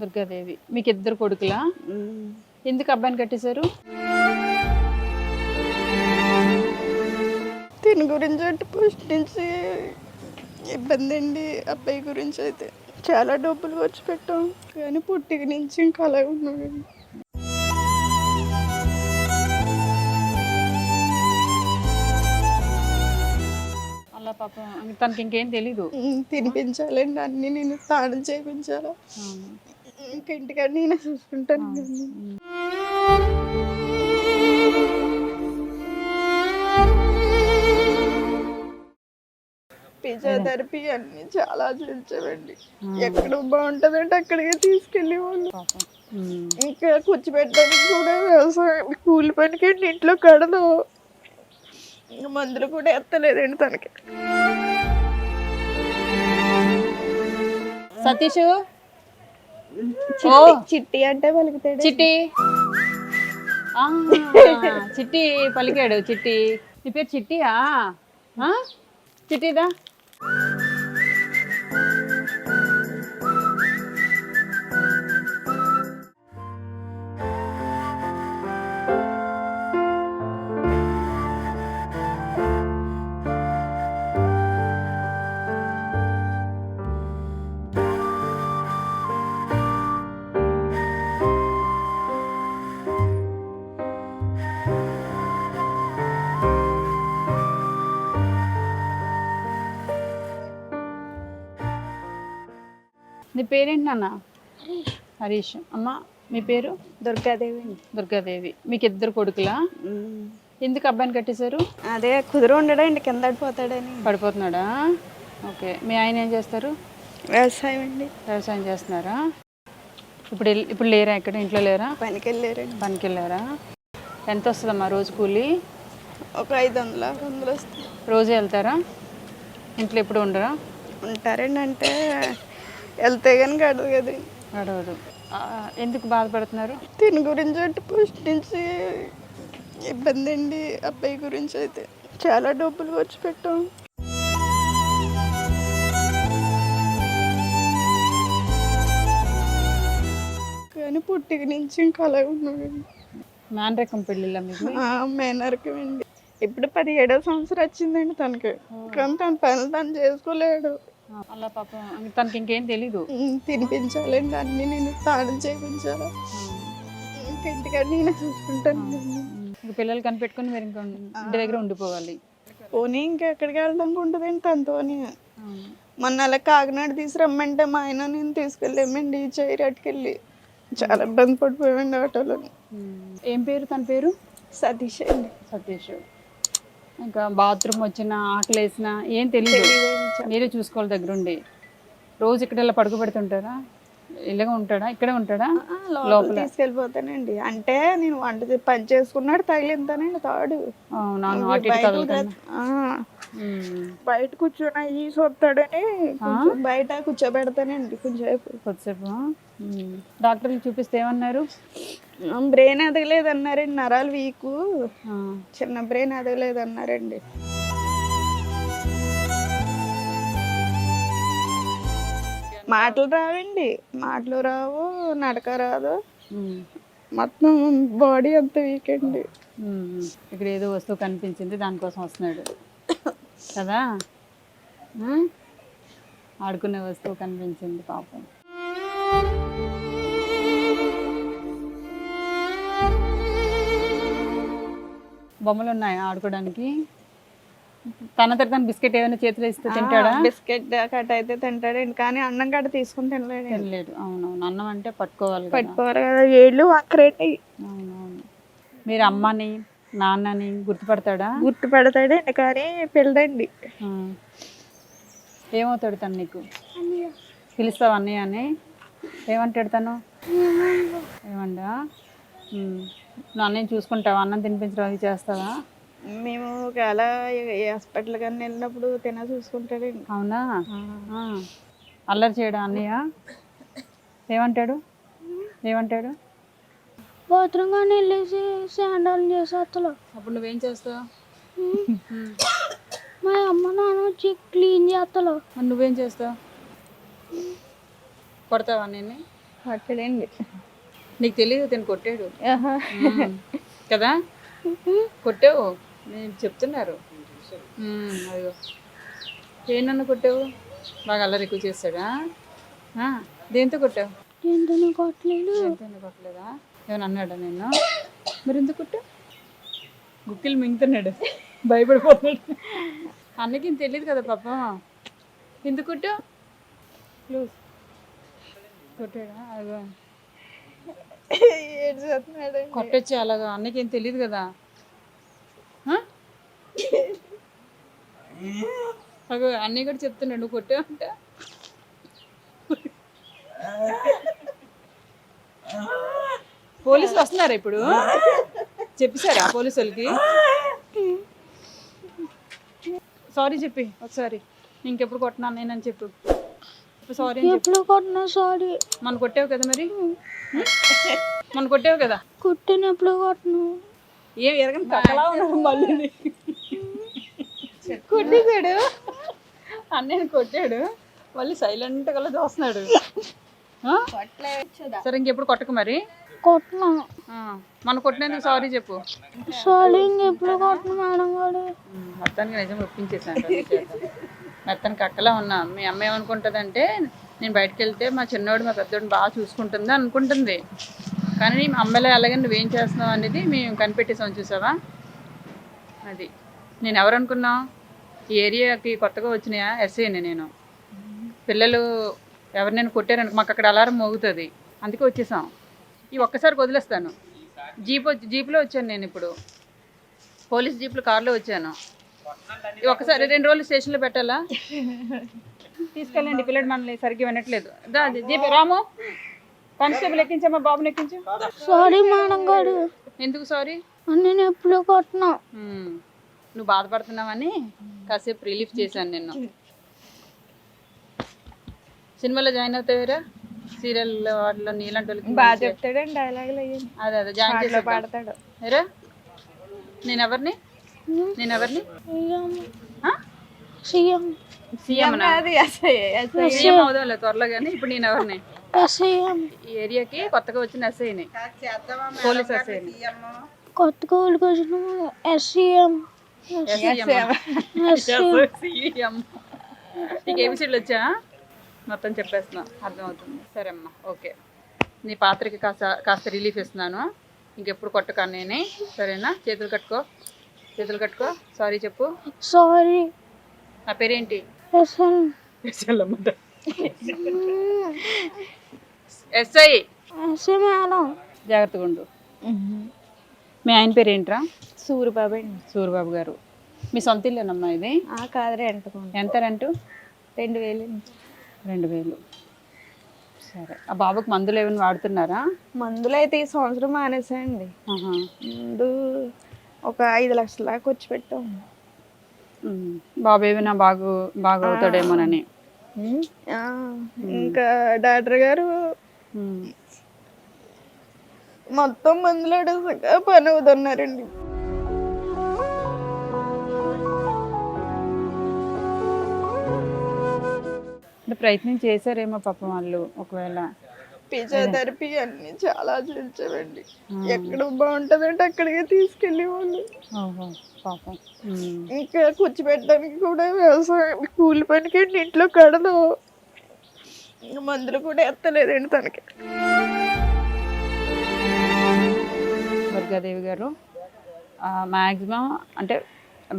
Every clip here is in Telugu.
దుర్గాదేవి. మీకు ఇద్దరు కొడుకులా ఎందుకు అబ్బాయిని కట్టేశారు? దీని గురించి అంటే ఫస్ట్ నుంచి ఇబ్బంది అండి అబ్బాయి గురించి అయితే. చాలా డబ్బులు ఖర్చు పెట్టాం. కానీ పుట్టిక నుంచి ఇంకా అలాగే ఉన్నాడండి అలా పాపం. తనకి ఇంకేం తెలీదు. తినిపించాలండి. అన్ని నేను స్నానం చేయించాలా. ఇంకా ఇంటికాడ నేనే చూసుకుంటాను. ఫిజియోథెరపీ అన్ని చాలా చూపించామండి ఎక్కడ బాగుంటుందంటే అక్కడికే తీసుకెళ్ళి వాళ్ళు. ఇంకా కూర్చోబెట్టడానికి కూడా వ్యవసాయం కూలి పనికి ఇంట్లో కడదు. ఇంకా మందులు కూడా ఎత్తలేదండి తనకి. సతీష్? చిట్టి చిట్టి అంటే పలుకుతాడు? చిట్టి. ఆ, చిట్టి పలికాడు చిట్టి. నీ పేరు చిట్టియా? ఆ? చిట్టిదా? నీ పేరేంటి నాన్న? హరీష్. అమ్మ మీ పేరు? దుర్గాదేవి దుర్గాదేవి. మీకు ఇద్దరు కొడుకులా ఎందుకు అబ్బాయిని కట్టేశారు? అదే కుదురు ఉండడండి కింద పడిపోతాడని. పడిపోతున్నాడా? ఓకే. మీ ఆయన ఏం చేస్తారు? వ్యవసాయం అండి. వ్యవసాయం చేస్తున్నారా? ఇప్పుడు ఇప్పుడు లేరా ఇక్కడ? ఇంట్లో లేరా? పనికి వెళ్ళారండి పనికి వెళ్ళారా ఎంత వస్తుందమ్మా రోజు కూలి? ఒక ఐదు వందలు ఆరు వందలు వస్తాయి రోజు వెళ్తారా? ఇంట్లో ఎప్పుడు ఉండరా? ఉంటారండి అంటే వెళ్తే కానీ గడదు కదండి గడవదు ఎందుకు బాధపడుతున్నారు? దీని గురించి అంటే ఫస్ట్ నుంచి ఇబ్బంది అండి. అబ్బాయి గురించి అయితే చాలా డబ్బులు ఖర్చు పెట్టాం. కానీ పుట్టిక నుంచి ఇంకా అలాగే ఉన్నాడండి. మేనరకం పెళ్ళిళ్ళ మీకు? మేనరకం అండి. ఇప్పుడు పదిహేడో సంవత్సరం వచ్చిందండి తనకి. కానీ తన పనులు తను చేసుకోలేడు. అలా పాపం తనకి ఇంకేం తెలీదు. తినిపించాలండి అన్ని నేను స్నానం చేయించాలా? ఇంకా ఇంటికాడ నేనే చూసుకుంటాను. ఇంక పిల్లలు కనిపెట్టుకుని మీరు ఇంకా ఇంటి దగ్గర ఉండిపోవాలి. పోనీ ఇంకెక్కడికి వెళ్ళడానికి ఉంటుందండి తనతోని. మొన్న అలా కాకినాడ తీసుకురమ్మంటే మా ఆయన నేను తీసుకెళ్ళామండి చైరాట్కెళ్ళి చాలా ఇబ్బంది పడిపోయామండి ఆటోలో ఏం పేరు? తన పేరు? సతీష్ అండి. సతీష్. ఇంకా బాత్రూమ్ వచ్చిన ఆకలి వేసిన ఏం తెలియదు మీరే చూసుకోవాలి దగ్గరుండి. రోజు ఇక్కడ ఇలా పడుకోబెడుతుంటారా? ఇలాగ ఉంటాడా? ఇక్కడే ఉంటాడా? లోపల తీసుకెళ్ళిపోతానండి. అంటే నేను వంట పని చేసుకున్నాడు తగిలింతానండి తాడు. బయట కదులుతాను వదిలేస్తా- ఆ, బయట కూర్చొని అయ్యి చూస్తాడని బయట కూర్చోబెడతానండి కొంచెంసేపు. కొద్దిసేపు. డాక్టర్లు చూపిస్తే ఏమన్నారు? బ్రెయిన్ ఎదగలేదు అన్నారండి నరాలు వీకు. చిన్న బ్రెయిన్ ఎదగలేదు అన్నారండి మాటలు రావండి మాటలు రావు నడక రాదు. మొత్తం బాడీ అంత వీక్ అండి. ఇక్కడ ఏదో వస్తువు కనిపించింది దానికోసం వస్తున్నాడు. కదా? ఆడుకునే వస్తువు కనిపించింది పాపం. బొమ్మలు ఉన్నాయా ఆడుకోవడానికి తన తన బిస్కెట్ ఏదైనా చేతిలో ఇస్తే తింటాడా? బిస్కెట్ కట్ అయితే తింటాడండి కానీ అన్నం కట్ట తీసుకుని తినలేడు తినలేడు. అవునవును. అన్నం అంటే పట్టుకోవాలి పట్టుకోవాలి కదా. ఏళ్ళు అక్కరేంటి అవునవును. మీరు అమ్మని నాన్నని గుర్తుపడతాడా? గుర్తు పెడతాడండి కానీ పిల్లడండి. ఏమవుతాడు తను నీకు? పిలుస్తావు అన్నయ్య అని ఏమంటాడు తను. నువ్వు అన్నయ్య చూసుకుంటావా? అన్నం తినిపించడం అవి చేస్తావా? మేము ఒకవేళ హాస్పిటల్ కానీ వెళ్ళినప్పుడు తిన చూసుకుంటాడండి అవునా. అల్లరి చేయడా అన్నయ్య? ఏమంటాడు? ఏమంటాడు? బాత్రూమ్ కానీ వెళ్ళేసి శాండాలు చేసేస్తలో అప్పుడు నువ్వేం చేస్తావు? మా అమ్మ నాన్న వచ్చి క్లీన్ చేస్తలో మరి నువ్వేం చేస్తావు? కొడతావా నేను కొట్టడండి నీకు తెలియదు తిని కొట్టాడు. కదా? కొట్టావు. నేను చెప్తున్నారు. అదిగో ఏ నన్ను కొట్టావు? బాగా అల్లరి ఎక్కువ చేస్తాడా? దేంతో కొట్టావు? ఎందుకు కొట్టలేదు? దేంతో కొట్టలేదా? ఏమైనా అన్నాడా నేను మరి ఎందుకు కొట్టావు? గుక్కిలు మింగుతున్నాడు. భయపడిపోతున్నాడు. అన్నకి తెలియదు కదా పాప. ఎందుకు కొట్టావు? కొట్టాడా? అదిగో. ఏడ్చేస్తున్నాడండి కొట్టొచ్చు అలాగా? అన్నకి ఏం తెలియదు కదా? అగో అన్నయ్య కూడా చెప్తున్నాడు నువ్వు కొట్టావంట? పోలీసులు వస్తున్నారా ఇప్పుడు? చెప్పేశారా పోలీసు వాళ్ళకి సారీ చెప్పి ఒకసారి. ఇంకెప్పుడు కొట్టినాను నేనని చెప్పు. సారీ ఎప్పుడు కొట్టినా సారీ మన కొట్టావు కదా మరి? మన కొట్టావు కదా? కుట్టినప్పుడు కొట్టను? ఏం ఎరగని కక్కలా ఉన్నాడు మళ్ళీ కొట్టేశాడు అన్నయ్య కొట్టాడు. మళ్ళీ సైలెంట్గా చూస్తున్నాడు? సరే ఇంకెప్పుడు కొట్టకు మరి? కొట్టను. మన కొట్టినందుకు సారీ చెప్పు. సారీ ఇంకెప్పుడు కొట్టను మేడం గారు? మొత్తానికి నిజం ఒప్పించేసాను అతనికి అక్కలా ఉన్నా. మీ అమ్మ ఏమనుకుంటుందంటే నేను బయటకు వెళ్తే మా చిన్నోడు మా పెద్దోడిని బాగా చూసుకుంటుంది అనుకుంటుంది. కానీ మా అమ్మలే అలాగే నువ్వేం చేస్తున్నావు అనేది మేము కనిపెట్టేసాం చూసావా? అది. నేను ఎవరు అనుకున్నావు? ఈ ఏరియాకి కొత్తగా వచ్చినాయా? ఎస్ఐని నేను. పిల్లలు ఎవరినైనా కొట్టారనుకో మాకు అక్కడ అలారం మోగుతుంది. అందుకే వచ్చేసాం. ఈ ఒక్కసారి వదిలేస్తాను. జీప్ వచ్చి జీప్లో వచ్చాను నేను ఇప్పుడు. పోలీస్ జీప్లో కార్లో వచ్చాను. ఈ ఒక్కసారి రెండు రోజులు స్టేషన్లో పెట్టాలా? తీసుకెళ్ళండి పిల్లడు మనల్ని సరిగ్గా వినట్లేదు. జీప్ రాము. కానిస్టేబుల్ ఎక్కించమ్మా బాబుని ఎక్కించు. సారీ మేడం గారు. ఎందుకు సారీ నేను ఎప్పుడు కొట్టను. నువ్వు బాధపడుతున్నావని కాసేపు రిలీఫ్ చేశాను నిన్ను. సినిమాలో జాయిన్ అవుతావేరా సీరియల్ వాటిలో నీలాంటి వాళ్ళకి బాగా చెప్తాడండి డైలాగులు అదే అదే జాయిన్ చేసి పాడతాడు. నేను ఎవరిని? నేను ఎవరిని? సీఎం? సీఎం. సీఎం అవుదాంలే త్వరలో కానీ ఇప్పుడు నేను ఎవరిని? ఈ ఏరియాకి కొత్తగా వచ్చిన ఎస్ఐని. పోలీస్ ఎస్ఐని. కొత్త కోళ్ళకి వచ్చిన ఎస్సీఎం. సీఎం. నీకు ఏబిసిడ్లు వచ్చా? మొత్తం చెప్పేస్తున్నా. అర్థమవుతుంది. సరే అమ్మా ఓకే. నీ పాత్రకి కాస్త కాస్త రిలీఫ్ ఇస్తున్నాను. ఇంకెప్పుడు కొట్టకా నేనే సరేనా? చేతులు కట్టుకో. చేతులు కట్టుకో. సారీ చెప్పు. సారీ నా పేరేంటి? ఎస్ఐ జాగ్రత్తగా ఉండు. మీ ఆయన పేరేంట్రా? సూరిబాబు అండి. సూరిబాబు గారు. మీ సొంత ఇల్లేనమ్మా ఇది? ఆ కాదురే ఎంటుకోండి ఎంత రెంటు? రెండు వేలు రెండు వేలు. సరే. ఆ బాబుకి మందులు ఏమైనా వాడుతున్నారా? మందులు అయితే ఈ సంవత్సరం మానేసాయండి. ముందు ఒక ఐదు లక్షల దాకా వచ్చి పెట్టాం. బాబు ఏమైనా బాగు బాగా అవుతాడేమోనని ఇంకా డాక్టర్ గారు. మొత్తం మందులు అడగక పని అవుతున్నారండి అంటే ప్రయత్నం చేశారేమో పాపం వాళ్ళు ఒకవేళ ఫిజియోథెరపీ అన్ని చాలా చేయించామండి. ఎక్కడ బాగుంటుందంటే అక్కడికే తీసుకెళ్ళి వాళ్ళు. పాపం. ఇంకా కూర్చోబెట్టడానికి కూడా వ్యవసాయం కూలి పనికి ఇంట్లో కడదు. మందులు కూడా ఎత్తలేదండి తనకి. దుర్గాదేవి గారు మ్యాక్సిమం అంటే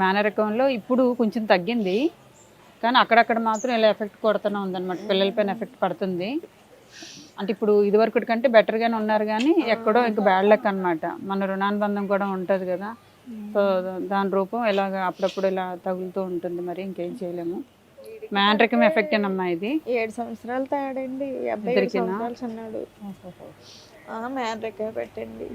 మేనరకంలో ఇప్పుడు కొంచెం తగ్గింది. కానీ అక్కడక్కడ మాత్రం ఇలా ఎఫెక్ట్ కొడుతూనే ఉందన్నమాట. పిల్లలపైన ఎఫెక్ట్ పడుతుంది. అంటే ఇప్పుడు ఇదివరకటి కంటే బెటర్గానే ఉన్నారు కానీ ఎక్కడో ఇంకా బ్యాడ్ లక్ అనమాట మన రుణానుబంధం కూడా ఉంటుంది కదా. సో దాని రూపం ఇలాగ అప్పుడప్పుడు ఇలా తగులుతూ ఉంటుంది మరి ఇంకేం చేయలేము. మ్యానరకం ఎఫెక్ట్ అమ్మా ఇది? ఏడు సంవత్సరాలు తాడండి. పెట్టండి.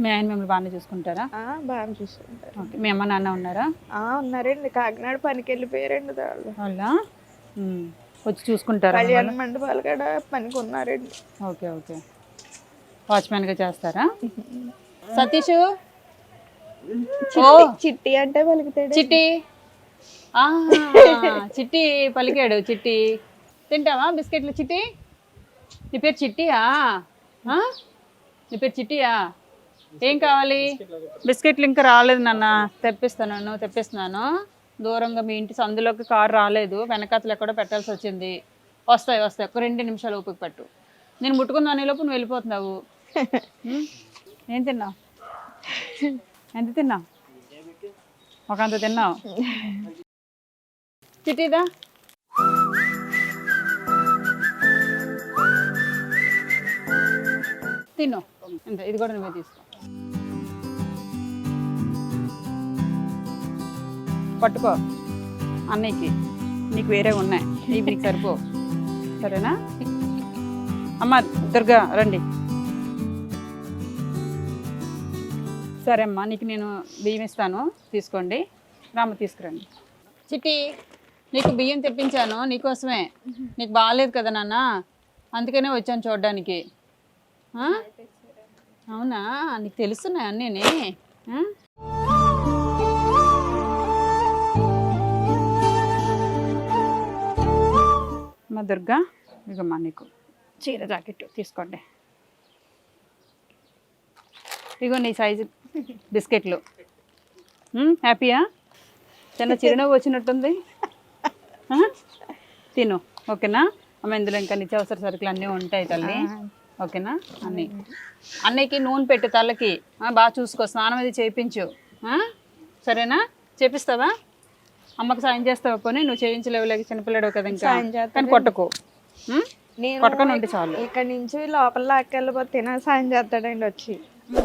మీ ఆయన మిమ్మల్ని బాగానే చూసుకుంటారా? ఆ, బాగా చూసుకుంటారు. ఓకే. మీ అమ్మ నాన్న ఉన్నారా? ఆ, ఉన్నారండి. కాకినాడ పనికి వెళ్ళిపోయారండి వాళ్ళు. వచ్చి చూసుకుంటారా కళ్యాణ మండపాలు కూడా పనికి ఉన్నారండి ఓకే ఓకే. వాచ్మెన్గా చేస్తారా? సతీష్? చిట్టి అంటే పలుకుతాడు చిట్టి. ఆ, చిట్టి పలికాడు చిట్టి. తింటావా బిస్కెట్లు చిట్టి? నీ పేరు చిట్టియా? ఆ? నీ పేరు చిట్టియా? ఏం కావాలి? బిస్కెట్లు ఇంకా రాలేదు నాన్న. తెప్పిస్తాను తెప్పిస్తున్నాను. దూరంగా మీ ఇంటి సందులోకి కారు రాలేదు వెనకాతలు ఎక్కడో పెట్టాల్సి వచ్చింది. వస్తాయి వస్తాయి. ఒక రెండు నిమిషాలు ఓపిక పట్టు. నేను ముట్టుకుందాని లోపు నువ్వు వెళ్ళిపోతున్నావు? ఏం తిన్నావు? ఎంత తిన్నావు? ఒక అంత తిన్నావు? చిట్టిదా? తిను. ఇంత ఇది కూడా నువ్వే తీసుకో. పట్టుకో. అన్నయ్యకి. నీకు వేరే ఉన్నాయి. ఇవి నీకు సరిపో. సరేనా? అమ్మ దుర్గా రండి. సరే అమ్మా నీకు నేను బియ్యం ఇస్తాను. తీసుకోండి. రామ్మ తీసుకురండి. చిట్టి నీకు బియ్యం తెప్పించాను. నీకోసమే. నీకు బాగాలేదు కదా నాన్న? అందుకనే వచ్చాను చూడడానికి. అవునా? నీకు తెలుస్తున్నాయి అన్నీ దుర్గా ఇకమ్మా నీకు చీర జాకెట్ తీసుకోండి. ఇగో నీ సైజు బిస్కెట్లు. హ్యాపీయా? చిన్న చిరునవ్వు వచ్చినట్టుంది? తిను ఓకేనా? అమ్మ ఇందులో ఇంకా నిత్యావసర సరుకులు అన్నీ ఉంటాయి తల్లి. ఓకేనా? అన్నీ. అన్నయ్యకి నూనె పెట్టు తలకి. బాగా చూసుకో స్నానం అది చేయించు? సరేనా? చేపిస్తావా? అమ్మకి సాయం చేస్తావా పోనీ నువ్వు చేయించలేవులేక చిన్నపిల్లడు కదా ఇంకా. సాయం చేస్తాను. కానీ కొట్టకు? నేను కొట్టకుండా ఉంటే చాలు. ఇక్కడ నుంచి లోపల లాక్కెళ్ళిపోతే నా సాయం చేస్తాడండి వచ్చి.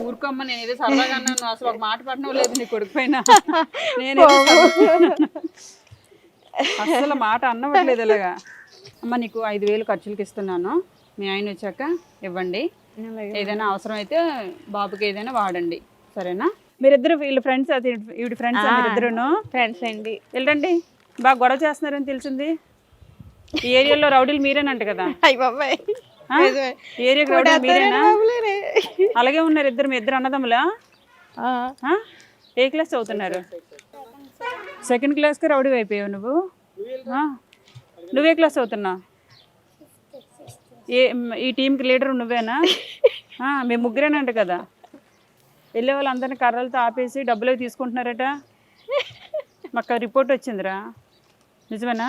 ఊరుకోమ్మ నేను ఏదో సరదాగా అన్నాను. అసలు ఒక మాట పడడం లేదు నీ కొడుకు పైన. నేను అసలు మాట అన్నవట్లేదు ఇలాగా. అమ్మ నీకు ఐదు వేలు ఖర్చులకి ఇస్తున్నాను. మీ ఆయన వచ్చాక ఇవ్వండి. ఏదైనా అవసరం అయితే బాబుకి ఏదైనా వాడండి. సరేనా? మీరిద్దరు వీళ్ళ ఫ్రెండ్స్ అది ఈవిడ ఫ్రెండ్స్ మీరిద్దరును? ఫ్రెండ్స్ అండి. వెళ్ళండి. బాగా గొడవ చేస్తున్నారని తెలిసింది. ఈ ఏరియాలో రౌడీలు మీరేనంట కదా. రౌడీలు మీరేనా? అలాగే ఉన్నారు ఇద్దరు మీ ఇద్దరు అన్నదమ్ములా? ఏ క్లాస్ చదువుతున్నారు? సెకండ్ క్లాస్కి రౌడీ అయిపోయావు నువ్వు? నువ్వే క్లాస్ చదువుతున్నావు ఏ ఈ టీంకి లీడర్ నువ్వేనా? మేము ముగ్గురేనంట కదా. వెళ్ళే వాళ్ళందరినీ కర్రలతో ఆపేసి డబ్బులు అవి తీసుకుంటున్నారట. మాకు రిపోర్ట్ వచ్చిందిరా. నిజమేనా?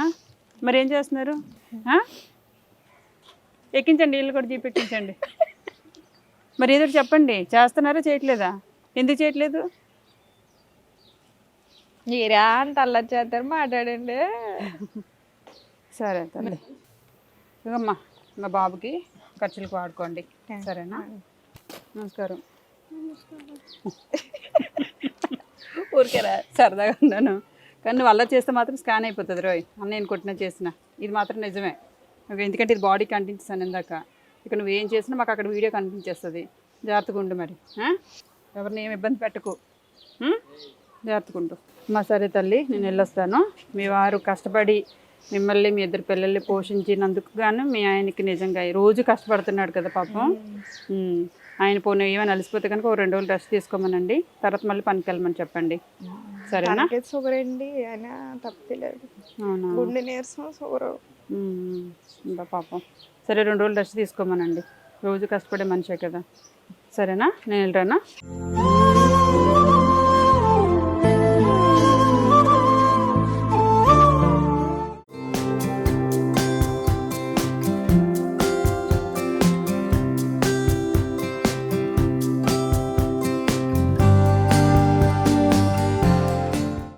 మరి ఏం చేస్తున్నారు? ఎక్కించండి వీళ్ళు కూడా చూపెట్టించండి మరి ఏదో చెప్పండి. చేస్తున్నారా చేయట్లేదా? ఎందుకు చేయట్లేదు? మీరా అంత అల్లరి చేస్తారు మాట్లాడండి. సరే తల్లి. ఇగమ్మా మా బాబుకి ఖర్చులకు వాడుకోండి. సరేనా? నమస్కారం. ఊరికేరా సరదాగా ఉన్నాను. కానీ నువ్వు అలా చేస్తే మాత్రం స్కాన్ అయిపోతుంది రోయ్. అన్న నేను కొట్టిన చేసిన. ఇది మాత్రం నిజమే. ఎందుకంటే ఇది బాడీ కనిపించాను ఇందాక. ఇక నువ్వు ఏం చేసినా మాకు అక్కడ వీడియో కనిపించేస్తుంది. జాగ్రత్తగా ఉండు మరి? ఎవరిని ఏమి ఇబ్బంది పెట్టకు? జాగ్రత్తగా ఉండు. మా సరే తల్లి నేను వెళ్ళొస్తాను. మీ వారు కష్టపడి మిమ్మల్ని మీ ఇద్దరు పిల్లల్ని పోషించినందుకు గాను మీ ఆయనకి నిజంగా రోజు కష్టపడుతున్నాడు కదా పాపం. ఆయన పోనీ ఏమైనా అలసిపోతే కనుక ఒక రెండు రోజులు రెస్ట్ తీసుకోమనండి. తర్వాత మళ్ళీ పనికి వెళ్ళమని చెప్పండి. సరేనా? షుగర్ అండి అయినా తప్పలేదు. అవునా? గుండె నీరసం షుగర్. ఇంకా పాపం. సరే రెండు రోజులు రెస్ట్ తీసుకోమనండి. రోజు కష్టపడే మనిషే కదా. సరేనా? నేను వెళ్ళరానా?